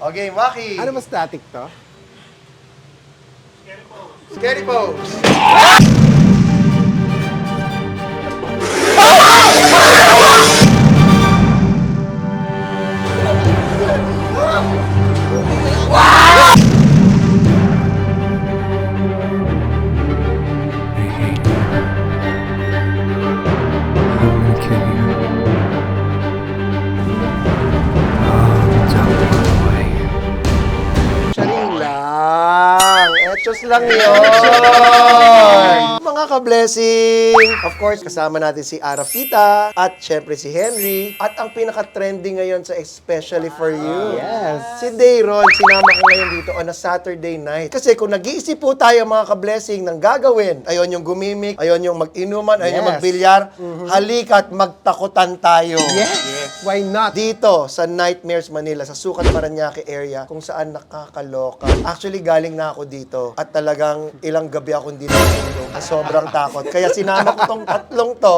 Okay, Maki. Ano ba static to? Scary pose. Charing lang yun. Mga ka-blessing. Of course, kasama natin si Arafita at syempre si Henry. At ang pinaka-trending ngayon sa Especially For You. Yes. Si Dayron, sinama ko ngayon dito on a Saturday night. Kasi kung nag-iisip po tayo mga ka-blessing ng gagawin, ayon yung gumimik, ayon yung mag-inuman, ayon yung Yes. magbilyar, halika't magtakutan tayo. Yes. Why not? Dito sa Nightmares Manila, sa Sukat Paranaque area, kung saan nakakaloka. Actually, galing na ako dito at talagang ilang gabi akong hindi natulog. Sobrang takot. Kaya sinama ko tong tatlong to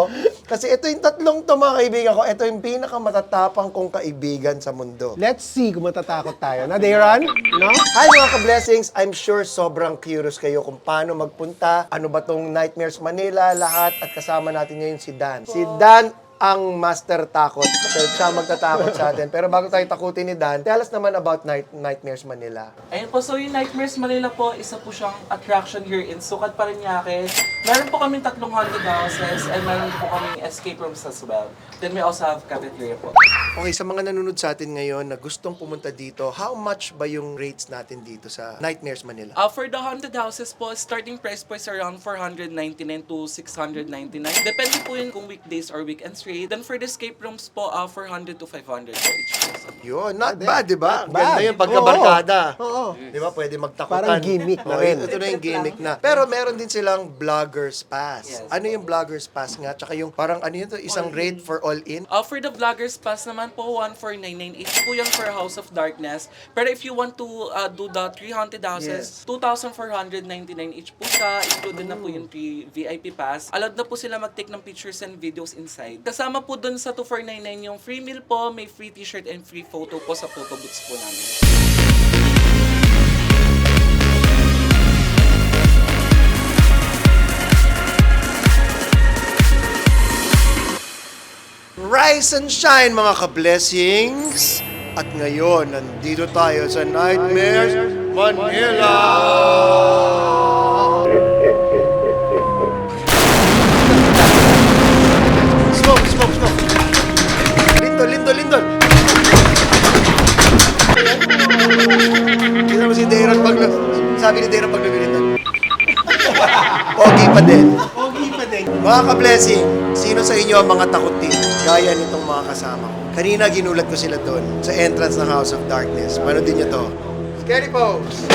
kasi ito yung tatlong to mga kaibigan ko. Ito yung pinakamatatapang kong kaibigan sa mundo. Let's see kung matatakot tayo. Na, Dayron? No? Hi mga ka-blessings! I'm sure sobrang curious kayo kung paano magpunta, ano ba tong Nightmares Manila, lahat, at kasama natin ngayon si Dan. Si Dan ang master takot. So, siya magtatakot sa atin. Pero bago tayo takutin ni Dan, tell us naman about Night Nightmares Manila. Ayun po, so yung Nightmares Manila po, isa po siyang attraction here in Sukat Parañaque. Meron po kaming tatlong haunted houses and meron po kaming escape rooms as well. Then we also have cafeteria po. Okay, sa mga nanonood sa atin ngayon na gustong pumunta dito, how much ba yung rates natin dito sa Nightmares Manila? Uh, for the haunted houses po, starting price po is around 499 to 699. Depende po yun kung weekdays or weekends rate. Then for the escape rooms po, uh, 400 to 500 po each person. Yun, not bad, di ba? Not Ganda bad. yung pagkabarkada. Oo. Di ba? Pwede magtakutan. Parang gimmick na Oo, rin. Ito na yung gimmick na. Pero meron din silang vlogger's pass. Yes. Ano yung vlogger's pass nga? Tsaka yung parang ano yun to? Isang rate for all in? Uh, for the vloggers pass naman po, 1499 each po yan for House of Darkness. Pero if you want to uh, do the 3 haunted houses, 2,499 each po siya. Included na po yung VIP pass. Allowed na po sila mag-take ng pictures and videos inside. Kasama po dun sa 2499 yung free meal po, may free t-shirt and free photo po sa photo booths po namin. Rise and shine mga ka-blessings! At ngayon, nandito tayo sa Nightmares Manila! Lindol, lindol, lindol! Kita mo si Dayron pag sabi ni Dayron pag lumilindol. Pogi pa din. Okay pa din. Mga ka-blessing, sino sa inyo ang mga takot din? Gaya nitong mga kasama ko. Kanina ginulat ko sila doon sa entrance ng House of Darkness. Manood din nyo to. Scary pose!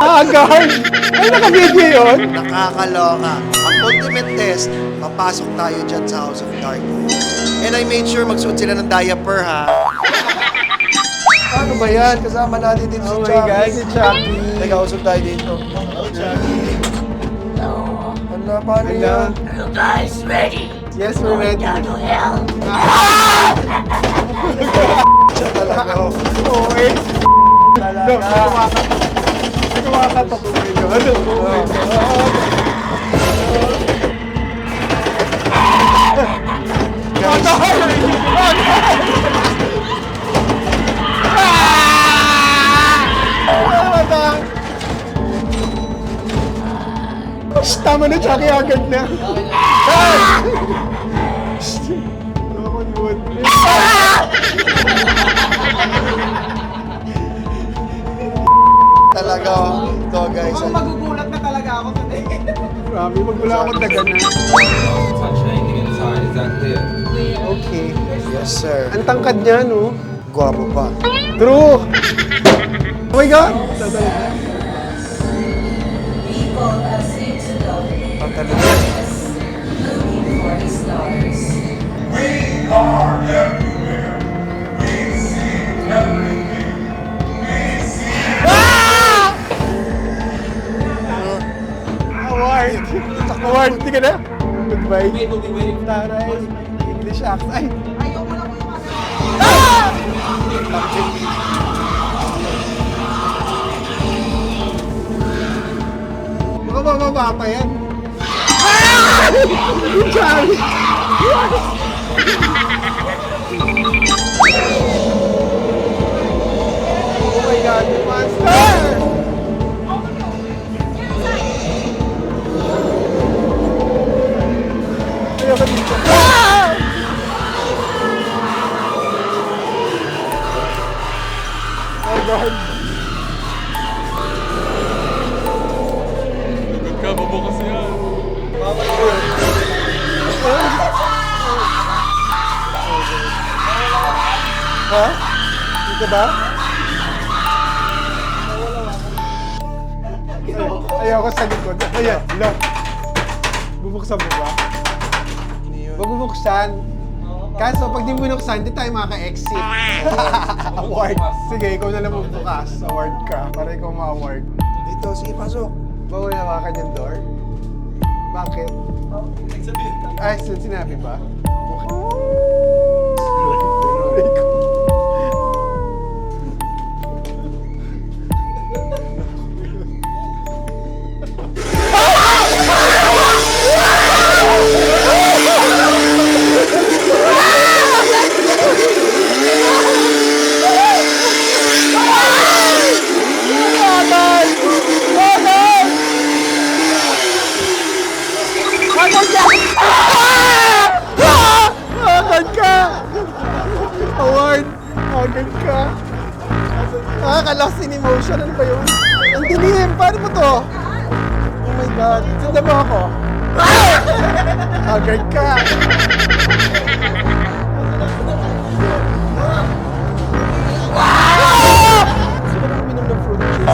Ah, guard! Ay, naka-video yun? Nakakaloka. Ang ultimate test, papasok tayo dyan sa House of Darkness. And I made sure magsuot sila ng diaper, ha? Ano ba yan? Kasama natin dito Oh si my Chucky. God, si Chucky. Teka, usog tayo dito. Hello, Chucky. Ano, paano Hello. yan? You guys ready? Yes, we're ready. Down to hell? Tama na, Chucky, agad na. Shh. Nakakon wood. Talaga. oh. Guys. Mukhang magugulat na talaga ako today. Grabe, magmula akong dagan na. inside. Clear? Okay. Yes, sir. Ang tangkad niya, no? Gwapo pa. True! Oh my God! Ang talong yan. Mark, hindi ka na? Goodbye. Wait, wait, wait. Taray. English accent. Ay! Ayaw mo na po yung ano. Ah! Baka mamama pa yan. Ah! Oh my God, monster! Ba? Ayoko sa likod. Ayan, look. Bubuksan mo ba? Huwag bubuksan. Kaso pag di mo binuksan, di tayo makaka-exit. award. Sige, ikaw na lang magbukas. Award ka. Para ikaw ma-award. Dito, sige, pasok. Bawal hawakan yung door? Bakit? Ay, sin sinabi ba? Agad emotion. Ano ba yun? Ang dilim! Paano mo to? Oh my God! Sundan mo ako! Agad ka! Sino na uminom ng fruit juice?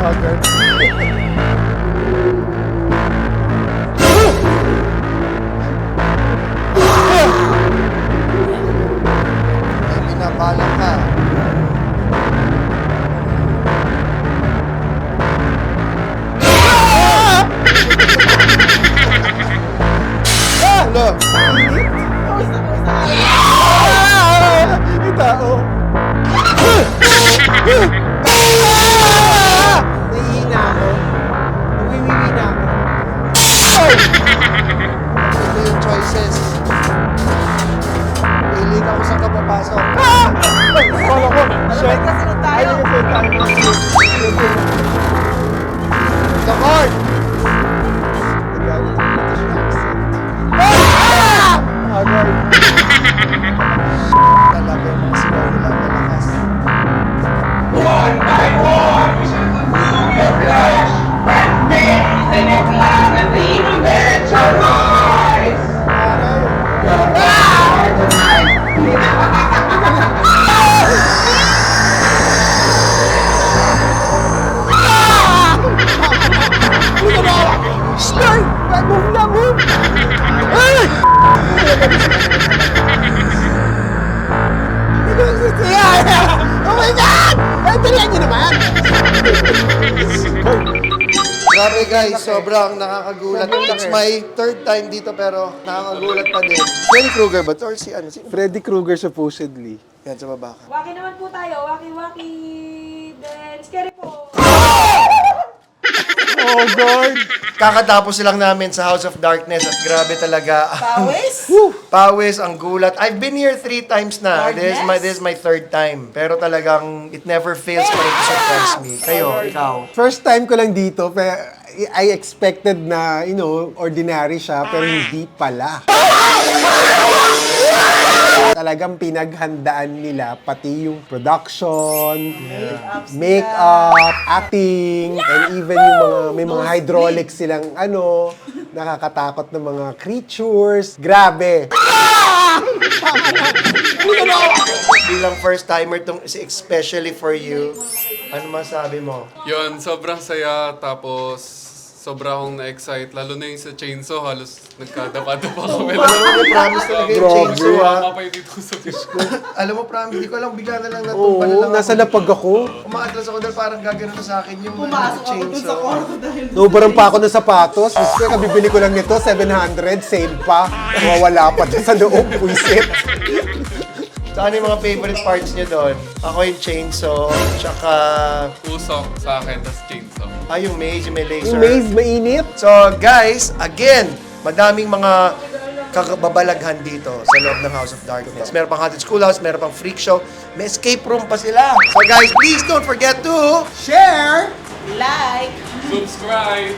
Agad. Oh my God! Ay, dalihan niyo naman! Grabe guys, sobrang nakakagulat. It's my third time dito pero nakakagulat pa din. Freddy Krueger ba? to? Or si ano? Si... Freddy Krueger supposedly. Yan, sa baba ka. Waki naman po tayo. Waki-waki. Then, scary po. Oh God! Kakatapos lang namin sa House of Darkness at grabe talaga. Pawis? Pawis, ang gulat. I've been here three times na. This is my this is my third time. Pero talagang it never fails pa rin to surprise me. Kayo, ikaw. First time ko lang dito, pero I expected na, you know, ordinary siya, pero hindi pala. Talagang pinaghandaan nila pati yung production, makeup, acting, and even yung mga may mga hydraulics silang ano, nakakatakot na mga creatures. Grabe. Bilang first timer tong especially for you. Ano masabi mo? Yun, sobrang saya. Tapos, sobra akong na-excite. Lalo na yung sa chainsaw, halos nagkadapa-dapa kami. Alam mo, promise talaga yung Grabe. chainsaw ha. Mapay dito sa fish ko. Alam mo, promise, hindi ko alam, bigla na lang Oo, natumpa na lang nasa ako. lapag ako. Umaatras ako dahil parang gagano na sa akin yung Pumasok ako dun sa kwarto dahil Nubarang pa ako ng sapatos. Gusto ko, kabibili ko lang nito, 700, sale pa. Mawawala pa dyan sa loob, puisit. So, ano yung mga favorite parts niyo doon? Ako yung chainsaw, tsaka... Usok sa akin, chainsaw. Ay, yung maze, yung may laser. Yung maze, mainit. So, guys, again, madaming mga kakababalaghan dito sa loob ng House of Darkness. Meron pang Haunted Schoolhouse, meron pang freak show, may escape room pa sila. So guys, please don't forget to Share! Like. Subscribe!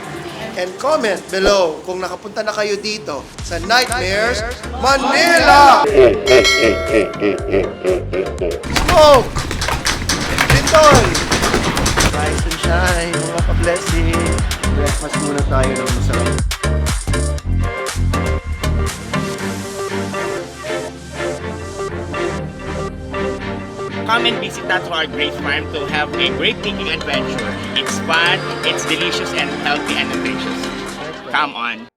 and comment below kung nakapunta na kayo dito sa Nightmares Manila! Smoke! Ritoy! Us to our great farm to have a great picking adventure. It's fun, it's delicious, and healthy and nutritious. Come on.